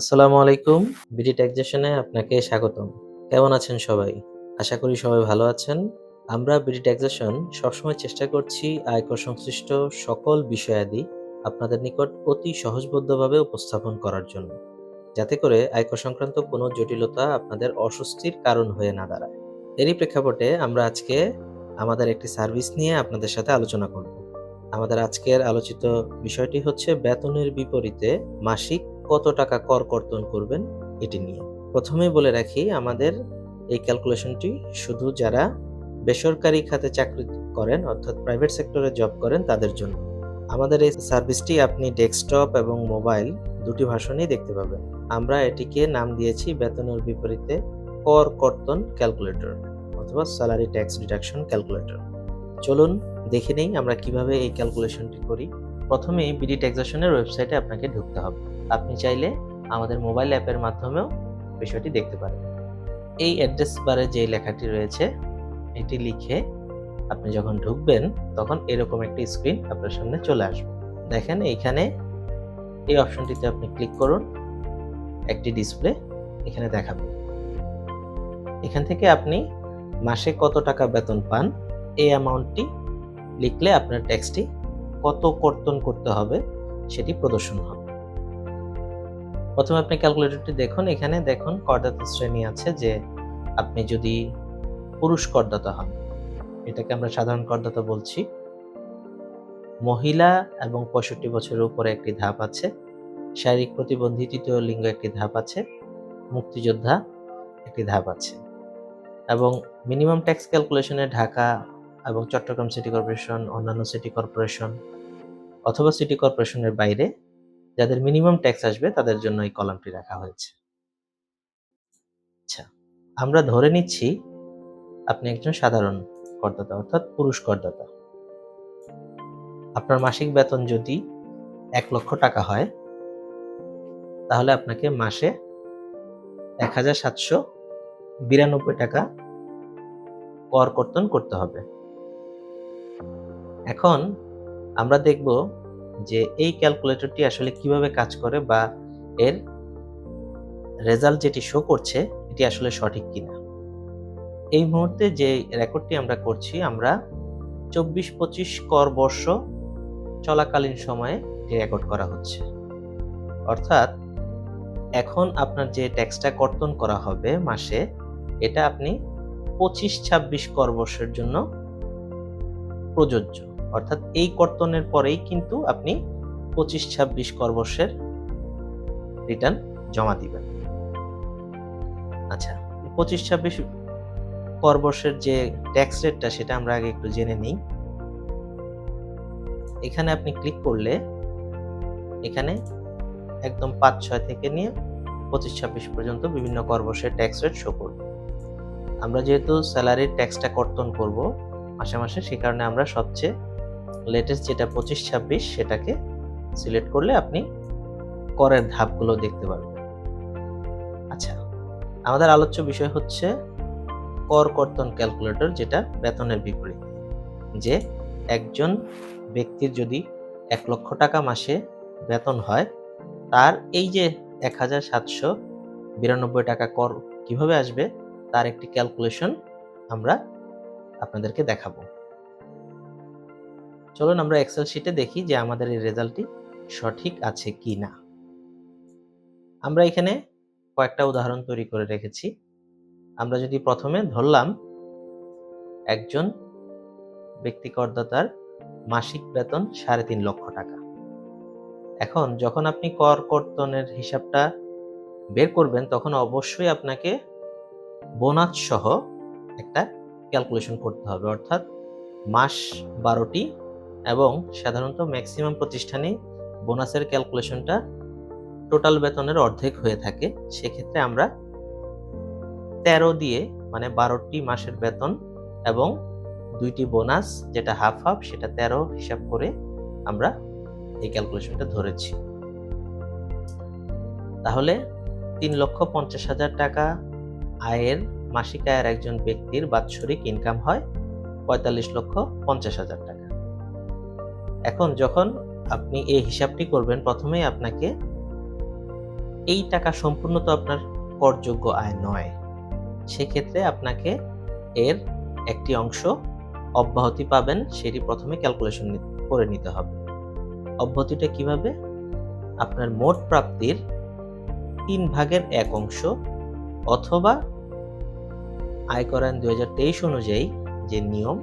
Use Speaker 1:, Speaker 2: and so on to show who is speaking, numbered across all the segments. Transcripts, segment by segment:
Speaker 1: আসসালামু আলাইকুম। বিডি ট্যাক্সেশনে আপনাকে স্বাগতম। কেমন আছেন সবাই? আশা করি সবাই ভালো আছেন। আমরা বিডি ট্যাক্সেশন সবসময় চেষ্টা করছি আয়কর সংশ্লিষ্ট সকল বিষয়াদি আপনাদের নিকট অতি সহজবদ্ধভাবে উপস্থাপন করার জন্য, যাতে করে আয়কর সংক্রান্ত কোনো জটিলতা আপনাদের অস্বস্তির কারণ হয়ে না দাঁড়ায়। এরই প্রেক্ষাপটে আমরা আজকে আমাদের একটি সার্ভিস নিয়ে আপনাদের সাথে আলোচনা করব। আমাদের আজকের আলোচিত বিষয়টি হচ্ছে বেতনের বিপরীতে মাসিক কত টাকা কর কর্তন করবেন এটি নিয়ে। প্রথমেই বলে রাখি, আমাদের এই ক্যালকুলেশনটি শুধু যারা বেসরকারি খাতে চাকরি করেন, অর্থাৎ প্রাইভেট সেক্টরে জব করেন, তাদের জন্য। আমাদের এই সার্ভিসটি আপনি ডেস্কটপ এবং মোবাইল দুটি ভাষণেই দেখতে পাবেন। আমরা এটিকে নাম দিয়েছি বেতনের বিপরীতে কর কর্তন ক্যালকুলেটর অথবা স্যালারি ট্যাক্স ডিডাকশন ক্যালকুলেটর চলুন দেখে নেই আমরা কীভাবে এই ক্যালকুলেশনটি করি। প্রথমেই বিডি ট্যাক্সেশনের ওয়েবসাইটে আপনাকে ঢুকতে হবে। আপনি চাইলে আমাদের মোবাইল অ্যাপের মাধ্যমেও বিষয়টি দেখতে পারেন। এই অ্যাড্রেস বারে যে লেখাটি রয়েছে, এটি লিখে আপনি যখন ঢুকবেন, তখন এরকম একটি স্ক্রিন আপনার সামনে চলে আসবে। দেখেন এইখানে এই অপশনটিতে আপনি ক্লিক করুন, একটি ডিসপ্লে এখানে দেখাবে। এখান থেকে আপনি মাসে কত টাকা বেতন পান, এই অ্যামাউন্টটি লিখলে আপনার ট্যাক্সটি কত কর্তন করতে হবে, সেটি প্রদর্শন হবে। প্রথমে আপনি ক্যালকুলেটরটি দেখুন, এখানে দেখুন করদাতা শ্রেণি আছে যে আপনি যদি পুরুষ করদাতা হন, এটাকে আমরা সাধারণ করদাতা বলছি। মহিলা এবং পঁয়ষট্টি বছরের উপরে একটি ধাপ আছে। শারীরিক প্রতিবন্ধী তৃতীয় লিঙ্গ একটি ধাপ আছে। মুক্তিযোদ্ধা একটি ধাপ আছে। এবং মিনিমাম ট্যাক্স ক্যালকুলেশনে ঢাকা এবং চট্টগ্রাম সিটি কর্পোরেশন অন্যান্য সিটি কর্পোরেশন অথবা সিটি কর্পোরেশনের বাইরে যাদের মিনিমাম ট্যাক্স আসবে, তাদের জন্য এই কলামটি রাখা হয়েছে। আচ্ছা আমরা ধরে নিচ্ছি আপনি একজন সাধারণ করদাতা, অর্থাৎ পুরুষ করদাতা। আপনার মাসিক বেতন যদি এক লক্ষ টাকা হয়, তাহলে আপনাকে মাসে এক হাজার সাতশো বিরানব্বই টাকা কর কর্তন করতে হবে। এখন আমরা দেখব যে এই ক্যালকুলেটরটি আসলে কীভাবে কাজ করে বা এর রেজাল্ট যেটি শো করছে, এটি আসলে সঠিক কিনা। এই মুহূর্তে যে রেকর্ডটি আমরা করছি, আমরা চব্বিশ পঁচিশ কর বর্ষ চলাকালীন সময়ে রেকর্ড করা হচ্ছে। অর্থাৎ এখন আপনার যে ট্যাক্সটা কর্তন করা হবে মাসে, এটা আপনি পঁচিশ ছাব্বিশ কর বর্ষের জন্য প্রযোজ্য। অর্থাৎ এই কর্তনের পরেই কিন্তু আপনি পঁচিশ ছাব্বিশ করবর্ষের রিটার্ন জমা দিবেন। আচ্ছা পঁচিশ ছাব্বিশ করবর্ষের যে ট্যাক্স রেটটা সেটা আমরা আগে একটু জেনে নিই। এখানে আপনি ক্লিক করলে এখানে একদম পাঁচ ছয় থেকে নিয়ে পঁচিশ ছাব্বিশ পর্যন্ত বিভিন্ন করবর্ষের ট্যাক্স রেট শো করবে। আমরা যেহেতু স্যালারির ট্যাক্সটা কর্তন করব, মাসে মাসে সে কারণে আমরা সবচেয়ে লেটেস্ট যেটা পঁচিশ, ছাব্বিশ সেটাকে সিলেক্ট করলে আপনি করের ধাপগুলো দেখতে পারবেন। আচ্ছা আমাদের আলোচ্য বিষয় হচ্ছে কর কর্তন ক্যালকুলেটর যেটা বেতনের বিপরীত, যে একজন ব্যক্তির যদি এক লক্ষ টাকা মাসে বেতন হয়, তার এই যে এক হাজার সাতশো বিরানব্বই টাকা কর কীভাবে আসবে, তার একটি ক্যালকুলেশন আমরা আপনাদেরকে দেখাবো। চলুন আমরা এক্সেল শিটে দেখি যে আমাদের এই রেজাল্টটি সঠিক আছে কি না আমরা এখানে কয়েকটা উদাহরণ তৈরি করে রেখেছি। আমরা যদি প্রথমে ধরলাম, একজন ব্যক্তি করদাতার মাসিক বেতন সাড়ে তিন লক্ষ টাকা। এখন যখন আপনি কর কর্তনের হিসাবটা বের করবেন, তখন অবশ্যই আপনাকে বোনাস সহ একটা ক্যালকুলেশন করতে হবে। অর্থাৎ মাস বারোটি এবং সাধারণত ম্যাক্সিমাম প্রতিষ্ঠানে বোনাসের ক্যালকুলেশনটা টোটাল বেতনের অর্ধেক হয়ে থাকে। সেক্ষেত্রে আমরা তেরো দিয়ে মানে বারোটি মাসের বেতন এবং দুইটি বোনাস যেটা হাফ হাফ সেটা তেরো হিসাব করে আমরা এই ক্যালকুলেশনটা ধরেছি। তাহলে তিন লক্ষ পঞ্চাশ হাজার টাকা আয়ের মাসিক আয়ের একজন ব্যক্তির বাৎসরিক ইনকাম হয় পঁয়তাল্লিশ লক্ষ পঞ্চাশ হাজার টাকা। এখন যখন আপনি এই হিসাবটি করবেন, প্রথমেই আপনাকে এই টাকা সম্পূর্ণ তো আপনার করযোগ্য আয় নয়। সেক্ষেত্রে আপনাকে এর একটি অংশ অব্যাহতি পাবেন, সেটি প্রথমে ক্যালকুলেশন করে নিতে হবে। অব্যাহতিটা কীভাবে? আপনার মোট প্রাপ্তির তিন ভাগের এক অংশ অথবা আয়কর আইন দুই হাজার তেইশ অনুযায়ী যে নিয়ম,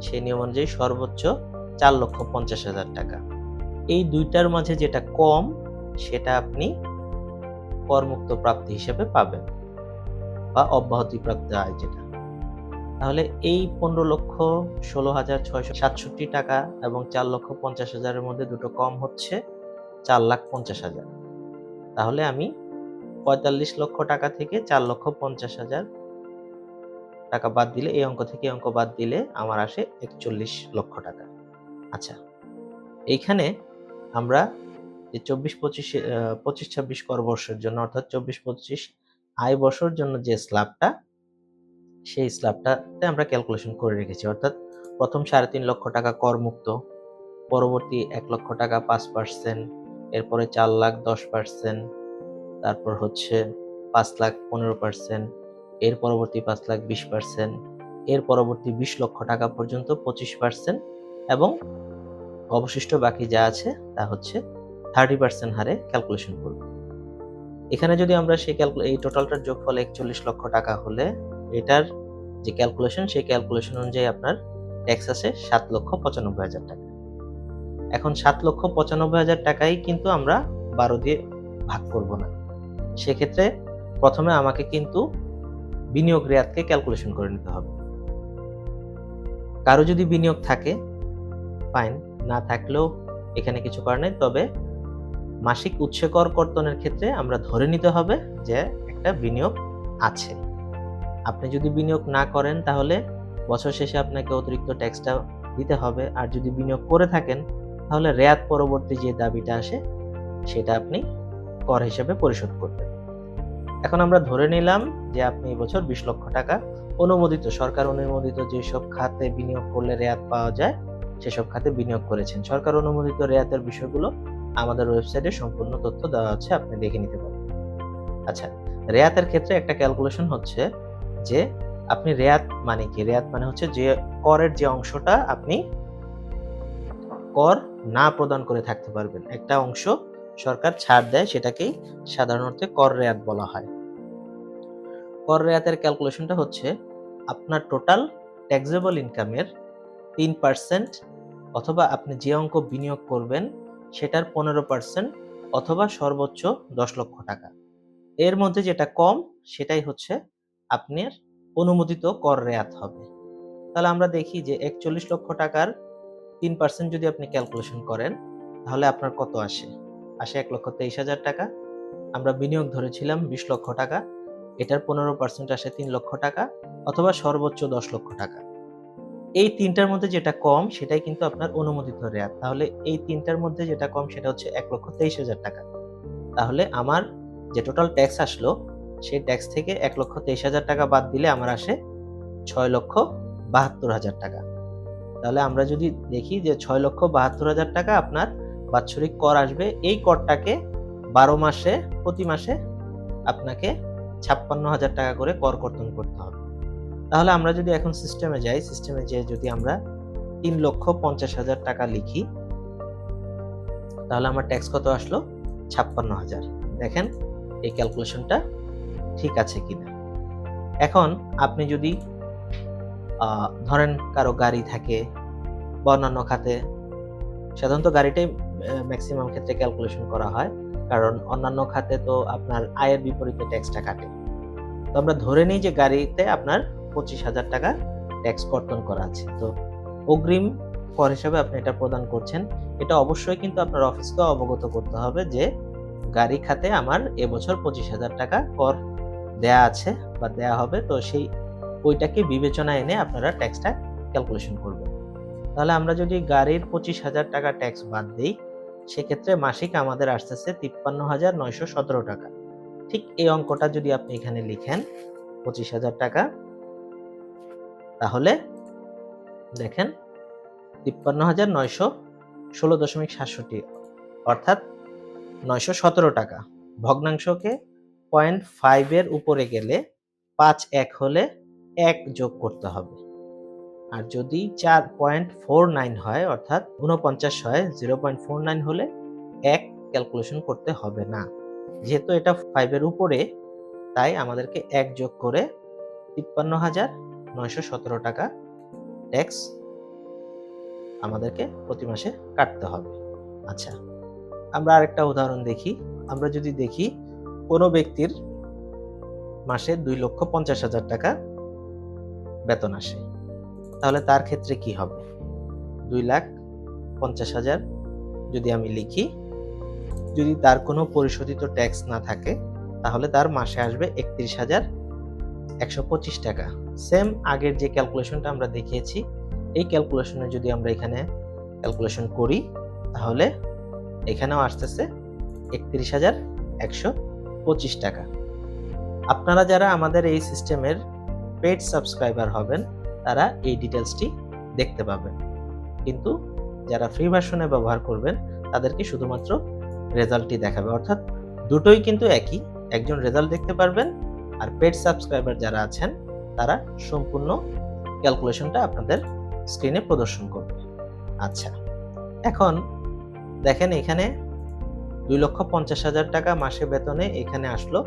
Speaker 1: সেই নিয়ম অনুযায়ী সর্বোচ্চ চার লক্ষ পঞ্চাশ হাজার টাকা। এই দুইটার মাঝে যেটা কম, সেটা আপনি করমুক্ত প্রাপ্তি হিসেবে পাবেন বা অব্যাহতি প্রাপ্ত আয় যেটা। তাহলে এই পনেরো লক্ষ ষোলো হাজার ছয়শো সাতষট্টি টাকা এবং চার লক্ষ পঞ্চাশ হাজারের মধ্যে দুটো কম হচ্ছে চার লাখ পঞ্চাশ হাজার। তাহলে আমি পঁয়তাল্লিশ লক্ষ টাকা থেকে চার লক্ষ পঞ্চাশ হাজার টাকা বাদ দিলে, এই অঙ্ক থেকে এই অঙ্ক বাদ দিলে আমার আসে একচল্লিশ লক্ষ টাকা। আচ্ছা এইখানে আমরা যে চব্বিশ পঁচিশ পঁচিশ ছাব্বিশ কর বর্ষের জন্য, অর্থাৎ চব্বিশ পঁচিশ আয় বছর জন্য যে স্ল্যাবটা, সেই স্ল্যাবটাতে আমরা ক্যালকুলেশন করে রেখেছি। অর্থাৎ প্রথম সাড়ে তিন লক্ষ টাকা করমুক্ত পরবর্তী এক লক্ষ টাকা পাঁচ পার্সেন্ট এরপরে চার লাখ দশ পার্সেন্ট তারপর হচ্ছে পাঁচ লাখ পনেরো পার্সেন্ট এর পরবর্তী পাঁচ লাখ বিশ পার্সেন্ট এর পরবর্তী বিশ লক্ষ টাকা পর্যন্ত পঁচিশ পার্সেন্ট এবং অবশিষ্ট বাকি যা আছে তা হচ্ছে থার্টি পার্সেন্ট হারে ক্যালকুলেশন করব। এখানে যদি আমরা সেই ক্যালকুলে এই টোটালটার যোগফল একচল্লিশ লক্ষ টাকা হলে এটার যে ক্যালকুলেশন সেই ক্যালকুলেশন অনুযায়ী আপনার ট্যাক্স আছে সাত লক্ষ পঁচানব্বই হাজার টাকা। এখন সাত লক্ষ পঁচানব্বই হাজার টাকাই কিন্তু আমরা বারো দিয়ে ভাগ করব না। সেক্ষেত্রে প্রথমে আমাকে কিন্তু বিনিয়োগ রেয়াতকে ক্যালকুলেশন করে নিতে হবে। কারও যদি বিনিয়োগ থাকে ফাইন না থাকলেও এখানে কিছু করার নেই। তবে মাসিক উৎসে কর কর্তনের ক্ষেত্রে আমরা ধরে নিতে হবে যে একটা বিনিয়োগ আছে। আপনি যদি বিনিয়োগ না করেন তাহলে বছর শেষে আপনাকে অতিরিক্ত ট্যাক্সটা দিতে হবে। আর যদি বিনিয়োগ করে থাকেন, তাহলে রেয়াত পরবর্তী যে দাবিটা আসে, সেটা আপনি কর হিসেবে পরিশোধ করবেন। এখন আমরা ধরে নিলাম যে আপনি এবছর বিশ লক্ষ টাকা অনুমোদিত, সরকার অনুমোদিত যেসব খাতে বিনিয়োগ করলে রেয়াত পাওয়া যায় সেসব খাতে বিনিয়োগ করেছেন। সরকার অনুমোদিত রেয়াতের বিষয়গুলো আমাদের ওয়েবসাইটে সম্পূর্ণ তথ্য দেওয়া আছে, আপনি দেখে নিতে পারেন। আচ্ছা রেয়াতের ক্ষেত্রে একটা ক্যালকুলেশন হচ্ছে যে আপনি রেয়াত মানে কি? রেয়াত মানে হচ্ছে যে করের যে অংশটা আপনি কর না প্রদান করে থাকতে পারবেন। একটা অংশ সরকার ছাড় দেয়, সেটাকেই সাধারণত কর রেয়াত বলা হয়। কর রেয়াতের ক্যালকুলেশনটা হচ্ছে আপনার টোটাল ট্যাক্সেবল ইনকামের তিন পার্সেন্ট অথবা আপনি যে অঙ্ক বিনিয়োগ করবেন, সেটার পনেরো পার্সেন্ট অথবা সর্বোচ্চ দশ লক্ষ টাকা। এর মধ্যে যেটা কম, সেটাই হচ্ছে আপনার অনুমোদিত কর রেয়াত হবে। তাহলে আমরা দেখি যে একচল্লিশ লক্ষ টাকার তিন পার্সেন্ট যদি আপনি ক্যালকুলেশন করেন, তাহলে আপনার কত আসে? আসে এক লক্ষ তেইশ হাজার টাকা। আমরা বিনিয়োগ ধরেছিলাম বিশ লক্ষ টাকা, এটার পনেরো পার্সেন্ট আসে তিন লক্ষ টাকা, অথবা সর্বোচ্চ দশ লক্ষ টাকা। এই তিনটার মধ্যে যেটা কম, সেটাই কিন্তু আপনার অনুমোদিত রেয়াত। তাহলে এই তিনটার মধ্যে যেটা কম, সেটা হচ্ছে এক লক্ষ তেইশ হাজার টাকা। তাহলে আমার যে টোটাল ট্যাক্স আসলো, সেই ট্যাক্স থেকে এক লক্ষ তেইশ হাজার টাকা বাদ দিলে আমার আসে ছয় লক্ষ বাহাত্তর হাজার টাকা। তাহলে আমরা যদি দেখি যে ছয় লক্ষ বাহাত্তর হাজার টাকা আপনার বাৎসরিক কর আসবে, এই করটাকে বারো মাসে, প্রতি মাসে আপনাকে ছাপ্পান্ন হাজার টাকা করে কর কর্তন করতে হবে। তাহলে আমরা যদি এখন সিস্টেমে যাই সিস্টেমে যেয়ে যদি আমরা তিন লক্ষ পঞ্চাশ হাজার টাকা লিখি, তাহলে আমার ট্যাক্স কত আসলো? ছাপ্পান্ন হাজার। দেখেন, এই ক্যালকুলেশনটা ঠিক আছে কিনা। এখন আপনি যদি ধরেন কারও গাড়ি থাকে বা অন্যান্য খাতে, সাধারণত গাড়িটাই ম্যাক্সিমাম ক্ষেত্রে ক্যালকুলেশন করা হয়। কারণ অন্যান্য খাতে তো আপনার আয়ের বিপরীতে ট্যাক্সটা কাটে। তো আমরা ধরে নিই যে গাড়িতে আপনার পঁচিশ হাজার টাকা ট্যাক্স কর্তন করা আছে। তো অগ্রিম কর হিসাবে আপনি এটা প্রদান করছেন। এটা অবশ্যই কিন্তু আপনার অফিসকে অবগত করতে হবে যে গাড়ি খাতে আমার এবছর পঁচিশ হাজার টাকা কর দেয়া আছে বা দেয়া হবে। তো সেই ওইটাকে বিবেচনা এনে আপনারা ট্যাক্সটা ক্যালকুলেশন করবেন। তাহলে আমরা যদি গাড়ির পঁচিশ হাজার টাকা ট্যাক্স বাদ দিই, সেক্ষেত্রে মাসিক আমাদের আসতেছে তিপ্পান্ন হাজার নয়শো সতেরো টাকা। ঠিক এই অঙ্কটা যদি আপনি এখানে লিখেন, পঁচিশ হাজার টাকা তাহলে দেখেন তিপ্পান্ন হাজার নয়শো ষোলো দশমিক সাতষট্টি, অর্থাৎ নয়শো সতেরো টাকা। ভগ্নাংশকে পয়েন্ট ফাইভের উপরে গেলে পাঁচ এক হলে এক যোগ করতে হবে। আর যদি চার পয়েন্ট ফোর নাইন হয়, অর্থাৎ উনপঞ্চাশ হয় জিরো পয়েন্ট ফোর নাইন হলে এক ক্যালকুলেশন করতে হবে না। যেহেতু এটা ফাইভের উপরে, তাই আমাদেরকে এক যোগ করে তিপ্পান্ন হাজার নয়শো সতেরো টাকা ট্যাক্স আমাদেরকে প্রতি মাসে কাটতে হবে। আচ্ছা আমরা আরেকটা উদাহরণ দেখি। আমরা যদি দেখি, কোনো ব্যক্তির মাসে দুই লক্ষ পঞ্চাশ হাজার টাকা বেতন আসে। তাহলে তার ক্ষেত্রে কি হবে? দুই লাখ পঞ্চাশ হাজার যদি আমি লিখি, যদি তার কোনো পরিশোধিত ট্যাক্স না থাকে, তাহলে তার মাসে আসবে একত্রিশ হাজার একশো পঁচিশ টাকা। সেম আগের যে ক্যালকুলেশনটা আমরা দেখিয়েছি, এই ক্যালকুলেশনে যদি আমরা এখানে ক্যালকুলেশন করি, তাহলে এখানেও আসতেছে একত্রিশ হাজার একশো পঁচিশ টাকা। আপনারা যারা আমাদের এই সিস্টেমের পেড সাবস্ক্রাইবার হবেন, তারা এই ডিটেলসটি দেখতে পাবেন। কিন্তু যারা ফ্রি ভার্সনে ব্যবহার করবেন, তাদেরকে শুধুমাত্র রেজাল্টটি দেখাবে। অর্থাৎ দুটোই কিন্তু একই। একজন রেজাল্ট দেখতে পারবেন, আর পেড সাবস্ক্রাইবার যারা আছেন তারা সম্পূর্ণ ক্যালকুলেশনটা আপনাদের স্ক্রিনে প্রদর্শন করবে। আচ্ছা এখন দেখেন এখানে দুই লক্ষ পঞ্চাশ হাজার টাকা মাসে বেতনে এখানে আসলো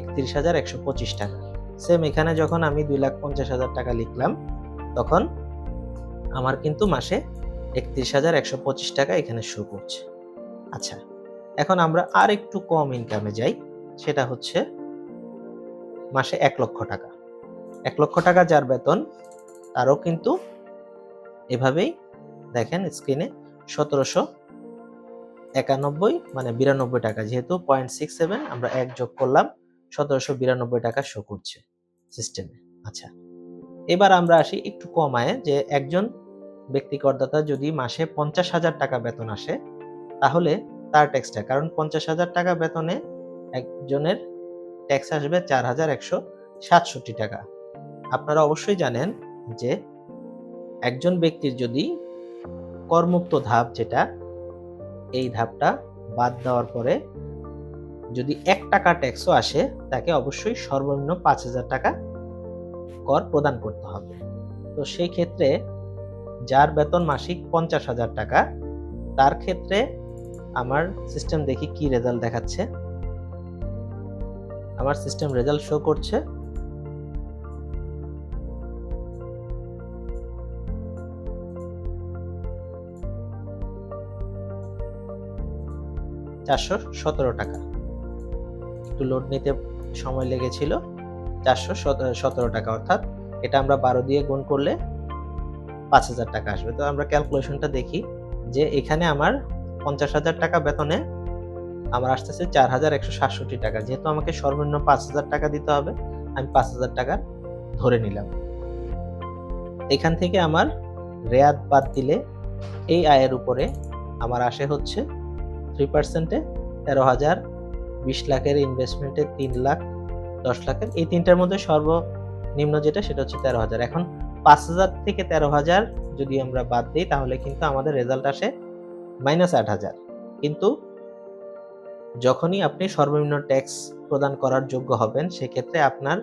Speaker 1: একত্রিশ হাজার একশো পঁচিশ টাকা। সেম এখানে যখন আমি দুই লাখ পঞ্চাশ হাজার টাকা লিখলাম, তখন আমার কিন্তু মাসে একত্রিশ হাজার একশো পঁচিশ টাকা এখানে শো করছে। আচ্ছা এখন আমরা আর একটু কম ইনকামে যাই, সেটা হচ্ছে মাসে এক লক্ষ টাকা। এক লক্ষ টাকা যার বেতন, তারও কিন্তু এভাবেই দেখেন স্ক্রিনে সতেরোশো একানব্বই মানে বিরানব্বই টাকা। যেহেতু পয়েন্ট সিক্স সেভেন আমরা এক যোগ করলাম, সতেরোশো বিরানব্বই টাকা শো করছে সিস্টেমে আচ্ছা এবার আমরা আসি একটু কমায় যে একজন ব্যক্তি করদাতা যদি মাসে পঞ্চাশ হাজার টাকা বেতন আসে, তাহলে তার ট্যাক্সটা কারণ পঞ্চাশ হাজার টাকা বেতনে একজনের ট্যাক্স আসবে চার হাজার একশো সাতষট্টি টাকা। আপনারা অবশ্যই জানেন যে একজন ব্যক্তির যদি করমুক্ত ধাপ যেটা, এই ধাপটা বাদ দেওয়ার পরে যদি এক টাকা ট্যাক্সও আসে, তাকে অবশ্যই সর্বনিম্ন পাঁচ হাজার টাকা কর প্রদান করতে হবে। তো সেই ক্ষেত্রে যার বেতন মাসিক পঞ্চাশ হাজার টাকা, তার ক্ষেত্রে আমার সিস্টেম দেখি কি রেজাল্ট দেখাচ্ছে। আমার সিস্টেম রেজাল্ট শো করছে। চারশো সতেরো টাকা। একটু লোড নিতে সময় লেগেছিল, চারশো সতেরো টাকা। অর্থাৎ এটা আমরা বারো দিয়ে গুণ করলে পাঁচ হাজার টাকা আসবে। তো আমরা ক্যালকুলেশনটা দেখি যে এখানে আমার পঞ্চাশ হাজার টাকা বেতনে আমার আসতেছে চার হাজার একশো সাতষট্টি টাকা। যেহেতু আমাকে সর্বনিম্ন পাঁচ হাজার টাকা দিতে হবে, আমি পাঁচ হাজার টাকা ধরে নিলাম। এখান থেকে আমার রেয়াত বাদ দিলে এই আয়ের উপরে আমার আসে হচ্ছে থ্রি পার্সেন্টে তেরো হাজার বিশ লাখের ইনভেস্টমেন্টে তিন লাখ দশ লাখের। এই তিনটার মধ্যে সর্বনিম্ন যেটা, সেটা হচ্ছে তেরো হাজার। এখন পাঁচ হাজার থেকে তেরো হাজার যদি আমরা বাদ দিই, তাহলে কিন্তু আমাদের রেজাল্ট আসে মাইনাস আট হাজার। কিন্তু যখনই আপনি সর্বনিম্ন ট্যাক্স প্রদান করার যোগ্য হবেন, সেক্ষেত্রে আপনার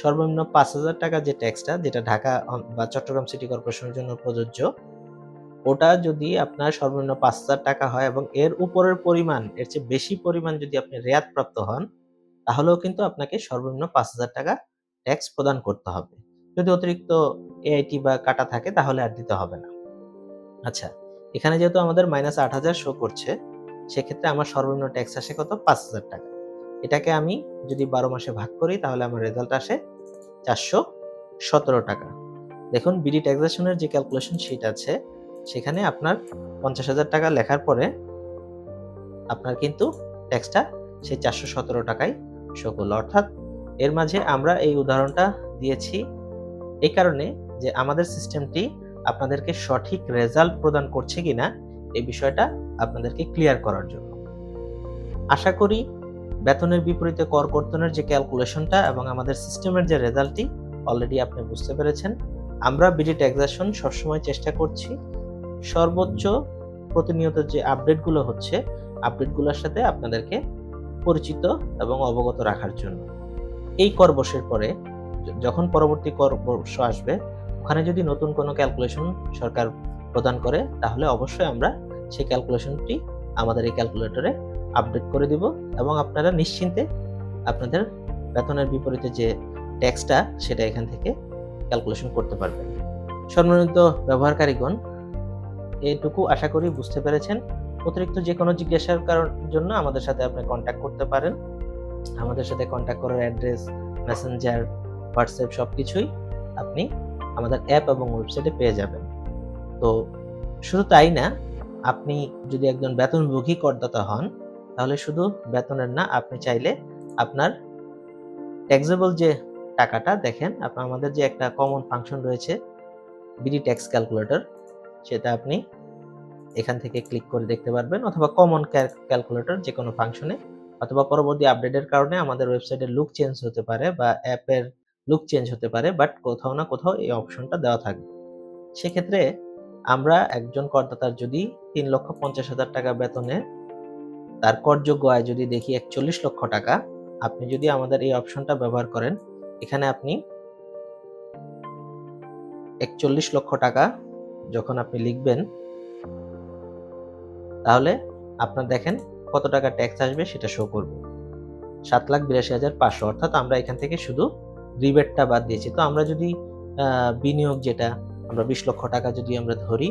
Speaker 1: সর্বনিম্ন পাঁচ হাজার টাকা যে ট্যাক্সটা যেটা ঢাকা বা চট্টগ্রাম সিটি কর্পোরেশনের জন্য প্রযোজ্য ওটা যদি আপনার সর্বনিম্ন পাঁচ হাজার টাকা হয় এবং এর উপরের পরিমাণ, এর চেয়ে বেশি পরিমাণ যদি আপনি রেয়াত প্রাপ্ত হন, তাহলেও কিন্তু আপনাকে সর্বনিম্ন পাঁচ হাজার টাকা ট্যাক্স প্রদান করতে হবে। যদি অতিরিক্ত এআইটি বা কাটা থাকে, তাহলে আর দিতে হবে না। আচ্ছা এখানে যেহেতু আমাদের মাইনাস আট হাজার শো করছে, সেক্ষেত্রে আমার সর্বনিম্ন ট্যাক্স আসে কত? পাঁচ হাজার টাকা। এটাকে আমি যদি বারো মাসে ভাগ করি, তাহলে আমার রেজাল্ট আসে চারশো সতেরো টাকা। দেখুন বিডি ট্যাক্সেশনের যে ক্যালকুলেশন শিট আছে সেখানে আপনার পঞ্চাশ হাজার টাকা লেখার পরে আপনার কিন্তু ট্যাক্সটা সেই চারশো সতেরো টাকায় শো করল। অর্থাৎ এর মাঝে আমরা এই উদাহরণটা দিয়েছি এই কারণে যে আমাদের সিস্টেমটি আপনাদেরকে সঠিক রেজাল্ট প্রদান করছে কিনা এই বিষয়টা আপনাদেরকে ক্লিয়ার করার জন্য। আশা করি বেতনের বিপরীতে কর কর্তনের যে ক্যালকুলেশনটা এবং আমাদের সিস্টেমের যে রেজাল্টটি অলরেডি আপনি বুঝতে পেরেছেন। আমরা বিডি ট্যাক্সেশন সবসময় চেষ্টা করছি সর্বোচ্চ প্রতিনিয়ত যে আপডেটগুলো হচ্ছে আপডেটগুলোর সাথে আপনাদেরকে পরিচিত এবং অবগত রাখার জন্য। এই কর বর্ষের পরে যখন পরবর্তী কর বর্ষ আসবে, ওখানে যদি নতুন কোনো ক্যালকুলেশন সরকার প্রদান করে, তাহলে অবশ্যই আমরা সেই ক্যালকুলেশনটি আমাদের এই ক্যালকুলেটরে আপডেট করে দিব এবং আপনারা নিশ্চিন্তে আপনাদের বেতনের বিপরীতে যে ট্যাক্সটা সেটা এখান থেকে ক্যালকুলেশন করতে পারবেন। সম্মানিত ব্যবহারকারীগণ এটুকু আশা করি বুঝতে পেরেছেন। অতিরিক্ত যে কোনো জিজ্ঞাসার কারণ জন্য আমাদের সাথে আপনি কন্ট্যাক্ট করতে পারেন। আমাদের সাথে কন্ট্যাক্ট করার অ্যাড্রেস মেসেঞ্জার হোয়াটসঅ্যাপ সব কিছুই আপনি আমাদের অ্যাপ এবং ওয়েবসাইটে পেয়ে যাবেন। তো শুধু তাই না, আপনি যদি একজন বেতনভোগী করদাতা হন, তাহলে শুধু বেতনের না, আপনি চাইলে আপনার ট্যাক্সেবল যে টাকাটা, দেখেন আপনার আমাদের যে একটা কমন ফাংশন রয়েছে বিডি ট্যাক্স ক্যালকুলেটর সেটা আপনি এখান থেকে ক্লিক করে দেখতে পারবেন অথবা কমন ক্যালকুলেটর যে কোনো ফাংশনে অথবা পরবর্তী আপডেটের কারণে আমাদের ওয়েবসাইটের লুক চেঞ্জ হতে পারে বা অ্যাপের লুক চেঞ্জ হতে পারে বাট কোথাও না কোথাও এই অপশনটা দেওয়া থাকবে। সেক্ষেত্রে আমরা একজন করদাতার যদি তিন লক্ষ পঞ্চাশ হাজার টাকা বেতনে তার করযোগ্য আয় যদি দেখি একচল্লিশ লক্ষ টাকা, আপনি যদি আমাদের এই অপশনটা ব্যবহার করেন, এখানে আপনি একচল্লিশ লক্ষ টাকা যখন আপনি লিখবেন, তাহলে আপনার দেখেন কত টাকা ট্যাক্স আসবে সেটা শো করবে। সাত লাখ বিরাশি হাজার পাঁচশো, অর্থাৎ আমরা এখান থেকে শুধু রিবেটটা বাদ দিয়েছি। তো আমরা যদি বিনিয়োগ যেটা, আমরা বিশ লক্ষ টাকা যদি আমরা ধরি,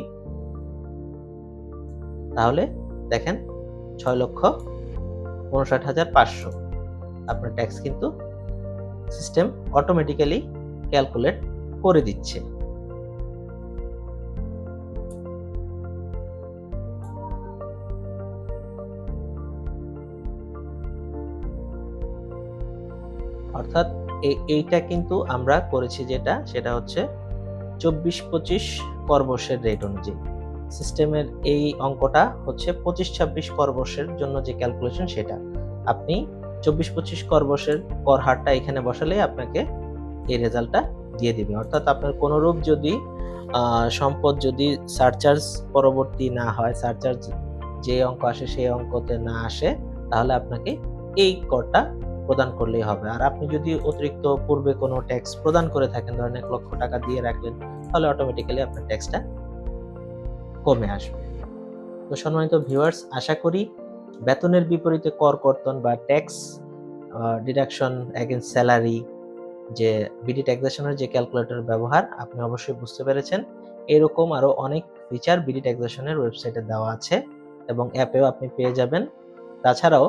Speaker 1: তাহলে দেখেন ছয় লক্ষ উনষাট হাজার পাঁচশো। আপনার ট্যাক্স কিন্তু সিস্টেম অটোমেটিক্যালি ক্যালকুলেট করে দিচ্ছে। এইটা কিন্তু আমরা করেছি যেটা, সেটা হচ্ছে চব্বিশ পঁচিশ করবর্ষের রেট অনুযায়ী। সিস্টেমের এই অঙ্কটা হচ্ছে পঁচিশ ছাব্বিশ করবর্ষের জন্য যে ক্যালকুলেশন সেটা। আপনি চব্বিশ পঁচিশ করবর্ষের কর হারটা এখানে বসালে আপনাকে এই রেজাল্টটা দিয়ে দিবে। অর্থাৎ আপনার কোনোরূপ যদি সম্পদ যদি সারচার্জ পরবর্তী না হয় সারচার্জ যে অঙ্ক আসে, সেই অঙ্কতে না আসে, তাহলে আপনাকে এই করটা প্রদান করলেই হবে। আর আপনি যদি অতিরিক্ত পূর্বে কোনো ট্যাক্স প্রদান করে থাকেন, ধরেন এক লক্ষ টাকা দিয়ে রাখলেন, তাহলে অটোমেটিক্যালি আপনার ট্যাক্সটা কমে আসবে। তো সম্মানিত ভিউয়ার্স আশা করি বেতনের বিপরীতে কর কর্তন বা ট্যাক্স ডিডাকশন অ্যাগেন্স্ট স্যালারি যে বিডি ট্যাক্সেশনের যে ক্যালকুলেটর ব্যবহার, আপনি অবশ্যই বুঝতে পেরেছেন। এরকম আরও অনেক ফিচার বিডি ট্যাক্সেশনের ওয়েবসাইটে দেওয়া আছে এবং অ্যাপেও আপনি পেয়ে যাবেন। তাছাড়াও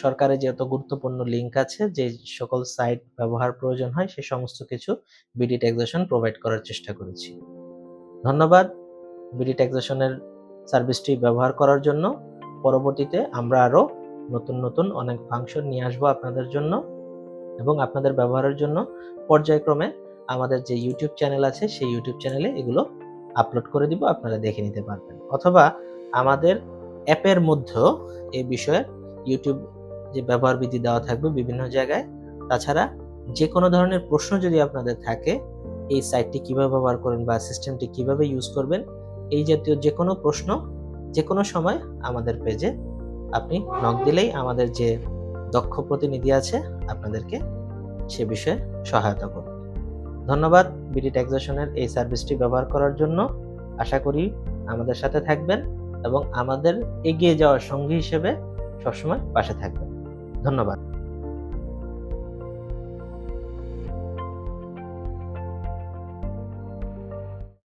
Speaker 1: সরকারের যত গুরুত্বপূর্ণ লিঙ্ক আছে, যে সকল সাইট ব্যবহার প্রয়োজন হয়, সে সমস্ত কিছু বিডি ট্যাক্সেশন প্রোভাইড করার চেষ্টা করেছি। ধন্যবাদ বিডি ট্যাক্সেশনের সার্ভিসটি ব্যবহার করার জন্য। পরবর্তীতে আমরা আরও নতুন নতুন অনেক ফাংশন নিয়ে আসব আপনাদের জন্য এবং আপনাদের ব্যবহারের জন্য। পর্যায়ক্রমে আমাদের যে ইউটিউব চ্যানেল আছে, সেই ইউটিউব চ্যানেলে এগুলো আপলোড করে দিব, আপনারা দেখে নিতে পারবেন। অথবা আমাদের অ্যাপের মধ্যেও এ বিষয়ে ইউটিউব যে ব্যবহার বিধি দেওয়া থাকবে বিভিন্ন জায়গায়। তাছাড়া যে কোনো ধরনের প্রশ্ন যদি আপনাদের থাকে, এই সাইটটি কীভাবে ব্যবহার করেন বা সিস্টেমটি কীভাবে ইউজ করবেন, এই জাতীয় যে কোনো প্রশ্ন যে কোনো সময় আমাদের পেজে আপনি নক দিলেই আমাদের যে দক্ষ প্রতিনিধি আছে, আপনাদেরকে সে বিষয়ে সহায়তা করবে। ধন্যবাদ বিডি ট্যাক্সেশনের এই সার্ভিসটি ব্যবহার করার জন্য। আশা করি আমাদের সাথে থাকবেন এবং আমাদের এগিয়ে যাওয়ার সঙ্গী হিসেবে সবসময় পাশে থাকবেন। ধন্যবাদ।